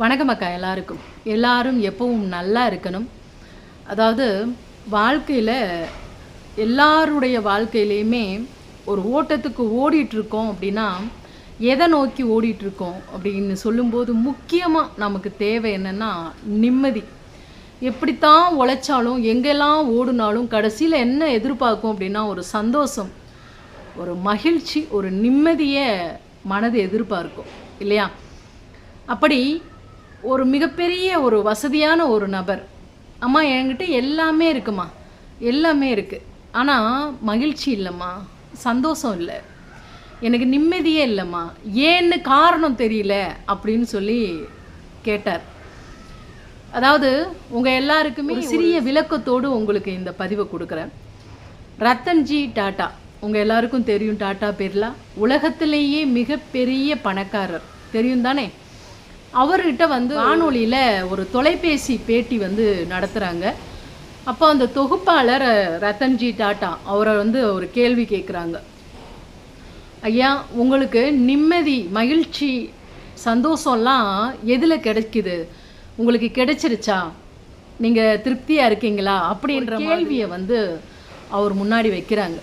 வணக்கம் அக்கா எல்லாருக்கும். எல்லாரும் எப்பவும் நல்லா இருக்கணும். அதாவது வாழ்க்கையில் எல்லாருடைய வாழ்க்கையிலையுமே ஒரு ஓட்டத்துக்கு ஓடிட்டுருக்கோம் அப்படின்னா எதை நோக்கி ஓடிட்டுருக்கோம் அப்படின்னு சொல்லும்போது முக்கியமாக நமக்கு தேவை என்னென்னா நிம்மதி. எப்படித்தான் உழைச்சாலும் எங்கெல்லாம் ஓடினாலும் கடைசியில் என்ன எதிர்பார்க்கும் அப்படின்னா ஒரு சந்தோஷம் ஒரு மகிழ்ச்சி ஒரு நிம்மதியை மனது எதிர்பார்க்கும் இல்லையா? அப்படி ஒரு மிகப்பெரிய ஒரு வசதியான ஒரு நபர். அம்மா என்கிட்ட எல்லாமே இருக்குமா? எல்லாமே இருக்குது ஆனால் மகிழ்ச்சி இல்லைம்மா. சந்தோஷம் இல்லை. எனக்கு நிம்மதியே இல்லைம்மா. ஏன்னு காரணம் தெரியல அப்படின்னு சொல்லி கேட்டார். அதாவது உங்கள் எல்லாருக்குமே சிறிய விளக்கத்தோடு உங்களுக்கு இந்த பதிவை கொடுக்குறேன். ரத்தன்ஜி டாட்டா. உங்கள் எல்லாருக்கும் தெரியும் டாட்டா பிர்லா. உலகத்திலேயே மிகப்பெரிய பணக்காரர். தெரியும் தானே அவர்கிட்ட வந்து வானொலியில் ஒரு தொலைபேசி பேட்டி வந்து நடத்துகிறாங்க அப்போ அந்த தொகுப்பாளர் ரத்தன்ஜி டாட்டா அவரை வந்து ஒரு கேள்வி கேட்குறாங்க ஐயா உங்களுக்கு நிம்மதி மகிழ்ச்சி சந்தோஷம்லாம் எதில் கிடைக்குது? உங்களுக்கு கிடைச்சிருச்சா? நீங்கள் திருப்தியாக இருக்கீங்களா? அப்படின்ற கேள்வியை வந்து அவர் முன்னாடி வைக்கிறாங்க.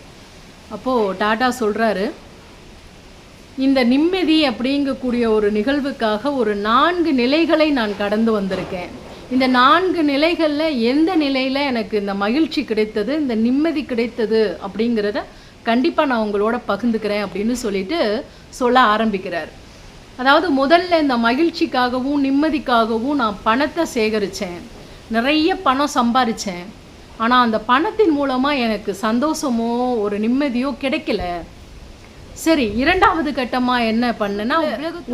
அப்போது டாட்டா சொல்கிறாரு இந்த நிம்மதி அப்படிங்கக்கூடிய ஒரு நிகழ்வுக்காக ஒரு நான்கு நிலைகளை நான் கடந்து வந்திருக்கேன். இந்த நான்கு நிலைகளில் எந்த நிலையில் எனக்கு இந்த மகிழ்ச்சி கிடைத்தது இந்த நிம்மதி கிடைத்தது அப்படிங்கிறத கண்டிப்பாக நான் உங்களோட பகிர்ந்துக்கிறேன் அப்படின்னு சொல்லிட்டு சொல்ல ஆரம்பிக்கிறார். அதாவது முதல்ல இந்த மகிழ்ச்சிக்காகவும் நிம்மதிக்காகவும் நான் பணத்தை சேகரித்தேன் நிறைய பணம் சம்பாரித்தேன் ஆனால் அந்த பணத்தின் மூலமாக எனக்கு சந்தோஷமோ ஒரு நிம்மதியோ கிடைக்கல. சரி இரண்டாவது கட்டமாக என்ன பண்ணேன்னா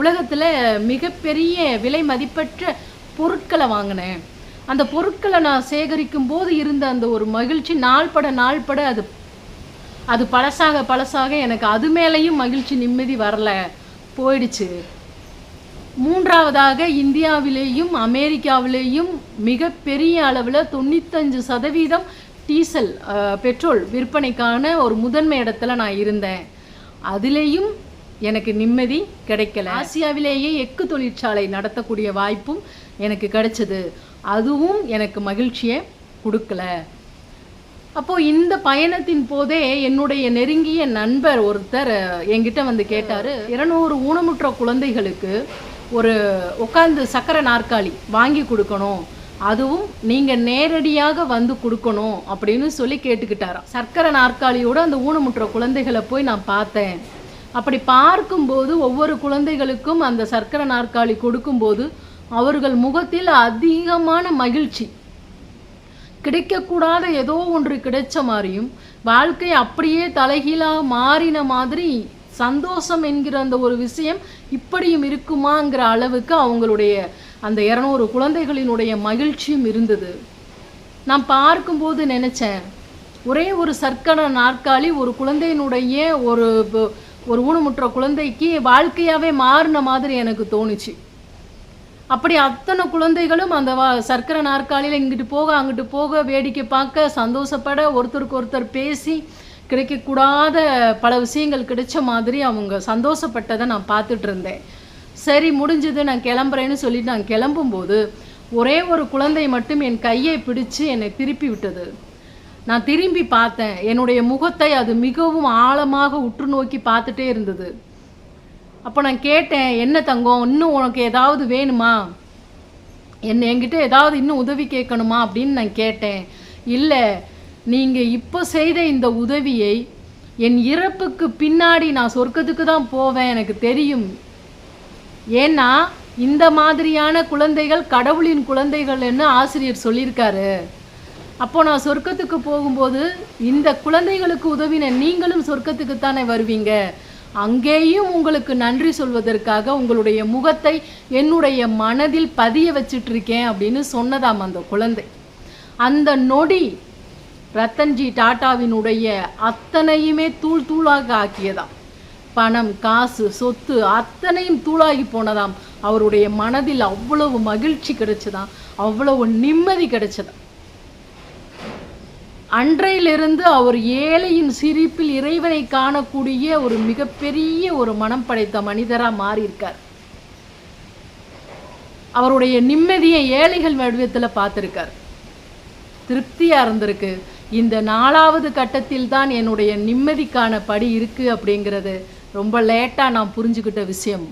உலகத்தில் மிகப்பெரிய விலை மதிப்பற்ற பொருட்களை வாங்கினேன். அந்த பொருட்களை நான் சேகரிக்கும் போது இருந்த அந்த ஒரு மகிழ்ச்சி நாள்பட நாள்பட அது அது பழசாக பழசாக எனக்கு அது மேலேயும் மகிழ்ச்சி நிம்மதி வரல. போயிடுச்சு. மூன்றாவதாக இந்தியாவிலேயும் அமெரிக்காவிலேயும் மிகப்பெரிய அளவில் தொண்ணூத்தஞ்சு சதவீதம் டீசல் பெட்ரோல் விற்பனைக்கான ஒரு முதன்மை இடத்துல நான் இருந்தேன். அதுலேயும் எனக்கு நிம்மதி கிடைக்கல. ஆசியாவிலேயே எக்கு தொழிற்சாலை நடத்தக்கூடிய வாய்ப்பும் எனக்கு கிடைச்சது. அதுவும் எனக்கு மகிழ்ச்சியை கொடுக்கல. அப்போ இந்த பயணத்தின் போதே என்னுடைய நெருங்கிய நண்பர் ஒருத்தர் என்கிட்ட வந்து கேட்டாரு இருநூறு ஊனமுற்ற குழந்தைகளுக்கு ஒரு உட்காந்து சக்கரை நாற்காலி வாங்கி கொடுக்கணும். அதுவும் நீங்கள் நேரடியாக வந்து கொடுக்கணும் அப்படின்னு சொல்லி கேட்டுக்கிட்டாராம். சர்க்கரை நாற்காலியோட அந்த ஊனமுற்ற குழந்தைகளை போய் நான் பார்த்தேன். அப்படி பார்க்கும்போது ஒவ்வொரு குழந்தைகளுக்கும் அந்த சர்க்கரை நாற்காலி கொடுக்கும்போது அவர்கள் முகத்தில் அதிகமான மகிழ்ச்சி. கிடைக்கக்கூடாத ஏதோ ஒன்று கிடைச்ச மாதிரியும் வாழ்க்கை அப்படியே தலைகீழாக மாறின மாதிரி சந்தோஷம் என்கிற அந்த ஒரு விஷயம் இப்படியும் இருக்குமாங்கிற அளவுக்கு அவங்களுடைய அந்த இரநூறு குழந்தைகளினுடைய மகிழ்ச்சியும் இருந்தது. நான் பார்க்கும்போது நினச்சேன் ஒரே ஒரு சர்க்கரை நாற்காலி ஒரு குழந்தையினுடைய ஒரு ஒரு ஊனமுற்ற குழந்தைக்கு வாழ்க்கையாகவே மாறின மாதிரி எனக்கு தோணுச்சு. அப்படி அத்தனை குழந்தைகளும் அந்த வா சர்க்கரை நாற்காலியில் இங்கிட்டு போக அங்கிட்டு போக வேடிக்கை பார்க்க சந்தோஷப்பட ஒருத்தருக்கு ஒருத்தர் பேசி கிடைக்கக்கூடாத பல விஷயங்கள் கிடைச்ச மாதிரி அவங்க சந்தோஷப்பட்டதை நான் பார்த்துட்டு இருந்தேன். சரி முடிஞ்சது நான் கிளம்புறேன்னு சொல்லிட்டு நான் கிளம்பும்போது ஒரே ஒரு குழந்தை மட்டும் என் கையை பிடிச்சு என்னை திருப்பி விட்டது. நான் திரும்பி பார்த்தேன். என்னுடைய முகத்தை அது மிகவும் ஆழமாக உற்று நோக்கி பார்த்துட்டே இருந்தது. அப்போ நான் கேட்டேன் என்ன தங்கம்? இன்னும் உனக்கு ஏதாவது வேணுமா? என்ன என்கிட்ட ஏதாவது இன்னும் உதவி கேட்கணுமா? அப்படின்னு நான் கேட்டேன். இல்லை நீங்கள் இப்போ செய்த இந்த உதவியை என் இறப்புக்கு பின்னாடி நான் சொர்க்கத்துக்கு தான் போவேன் எனக்கு தெரியும். ஏன்னா இந்த மாதிரியான குழந்தைகள் கடவுளின் குழந்தைகள்னு ஆசிரியர் சொல்லியிருக்காரு. அப்போ நான் சொர்க்கத்துக்கு போகும்போது இந்த குழந்தைகளுக்கு உதவின நீங்களும் சொர்க்கத்துக்கு தானே வருவீங்க? அங்கேயும் உங்களுக்கு நன்றி சொல்வதற்காக உங்களுடைய முகத்தை என்னுடைய மனதில் பதிய வச்சிட்ருக்கேன் அப்படின்னு சொன்னதாம் அந்த குழந்தை. அந்த நொடி ரத்தன்ஜி டாட்டாவினுடைய அத்தனையுமே தூள் தூளாக ஆக்கியதாம். பணம் காசு சொத்து அத்தனையும் தூளாகி போனதாம். அவருடைய மனதில் அவ்வளவு மகிழ்ச்சி கிடைச்சதாம். அவ்வளவு நிம்மதி கிடைச்சதாம். அன்றையிலிருந்து அவர் ஏழையின் சிரிப்பில் இறைவனை காணக்கூடிய ஒரு மிகப்பெரிய ஒரு மனம் படைத்த மனிதராக மாறியிருக்கார். அவருடைய நிம்மதியை ஏழைகள் வடிவத்தில் பார்த்துருக்கார். திருப்தியாக இருந்திருக்கு. இந்த நாலாவது கட்டத்தில் தான் என்னுடைய நிம்மதிக்கான படி இருக்குது அப்படிங்கிறது ரொம்ப லேட்டாக நான் புரிஞ்சுக்கிட்ட விஷயம்.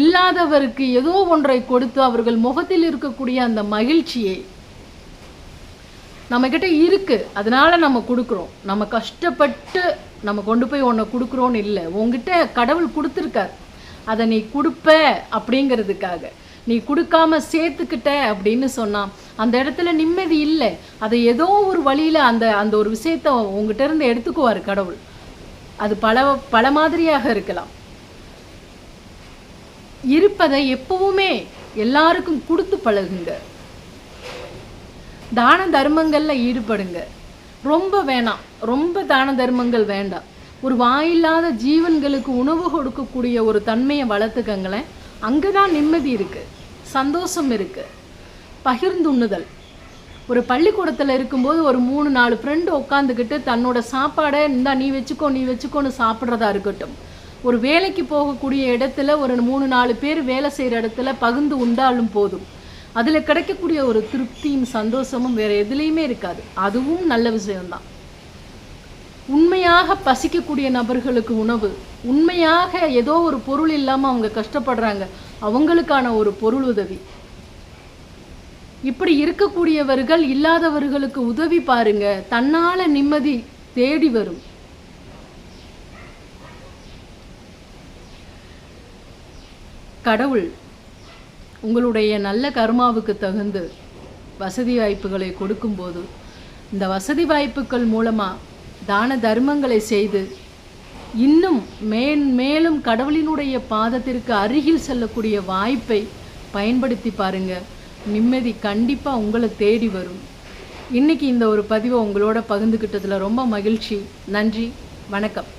இல்லாதவருக்கு ஏதோ ஒன்றை கொடுத்து அவர்கள் முகத்தில் இருக்கக்கூடிய அந்த மகிழ்ச்சியை நம்மக்கிட்ட இருக்கு. அதனால நம்ம கொடுக்குறோம். நம்ம கஷ்டப்பட்டு நம்ம கொண்டு போய் ஒன்றை கொடுக்குறோன்னு இல்லை. உங்ககிட்ட கடவுள் கொடுத்துருக்கார். அதை நீ கொடுப்ப அப்படிங்கிறதுக்காக. நீ கொடுக்காம சேர்த்துக்கிட்ட அப்படின்னு சொன்னா அந்த இடத்துல நிம்மதி இல்லை. அதை ஏதோ ஒரு வழியில் அந்த அந்த ஒரு விஷயத்த உங்ககிட்ட இருந்து எடுத்துக்குவார் கடவுள். அது பல பல மாதிரியாக இருக்கலாம். இருப்பதை எப்பவுமே எல்லாருக்கும் கொடுத்து பழகுங்க. தான தர்மங்களில் ஈடுபடுங்க. ரொம்ப வேணாம். ரொம்ப தான தர்மங்கள் வேண்டாம். ஒரு வாயில்லாத ஜீவன்களுக்கு உணவு கொடுக்கக்கூடிய ஒரு தன்மையை வளர்த்துக்கங்களேன். அங்கே தான் நிம்மதி இருக்கு. சந்தோஷம் இருக்கு. பகிர்ந்துண்ணுதல். ஒரு பள்ளிக்கூடத்தில் இருக்கும்போது ஒரு மூணு நாலு ஃப்ரெண்டு உட்காந்துக்கிட்டு தன்னோட சாப்பாடை இந்தா நீ வச்சுக்கோ நீ வச்சுக்கோன்னு சாப்பிட்றதா இருக்கட்டும். ஒரு வேலைக்கு போகக்கூடிய இடத்துல ஒரு மூணு நாலு பேர் வேலை செய்கிற இடத்துல பகிர்ந்து உண்டாலும் போதும். அதில் கிடைக்கக்கூடிய ஒரு திருப்தியும் சந்தோஷமும் வேற எதுலேயுமே இருக்காது. அதுவும் நல்ல விஷயம்தான். உண்மையாக பசிக்கக்கூடிய நபர்களுக்கு உணவு. உண்மையாக ஏதோ ஒரு பொருள் இல்லாமல் அவங்க கஷ்டப்படுறாங்க. அவங்களுக்கான ஒரு பொருள் உதவி. இப்படி இருக்கக்கூடியவர்கள் இல்லாதவர்களுக்கு உதவி பாருங்க. தன்னால நிம்மதி தேடி வரும். கடவுள் உங்களுடைய நல்ல கர்மாவுக்கு தகுந்து வசதி வாய்ப்புகளை கொடுக்கும்போது இந்த வசதி வாய்ப்புகள் மூலமாக தான தர்மங்களை செய்து இன்னும் மேன் மேலும் கடவுளினுடைய பாதத்திற்கு அருகில் செல்லக்கூடிய வாய்ப்பை பயன்படுத்தி பாருங்கள் நிம்மதி கண்டிப்பாக உங்களை தேடி வரும். இன்னைக்கு இந்த ஒரு பதிவை உங்களோட பகிர்ந்துக்கிட்டதில் ரொம்ப மகிழ்ச்சி. நன்றி. வணக்கம்.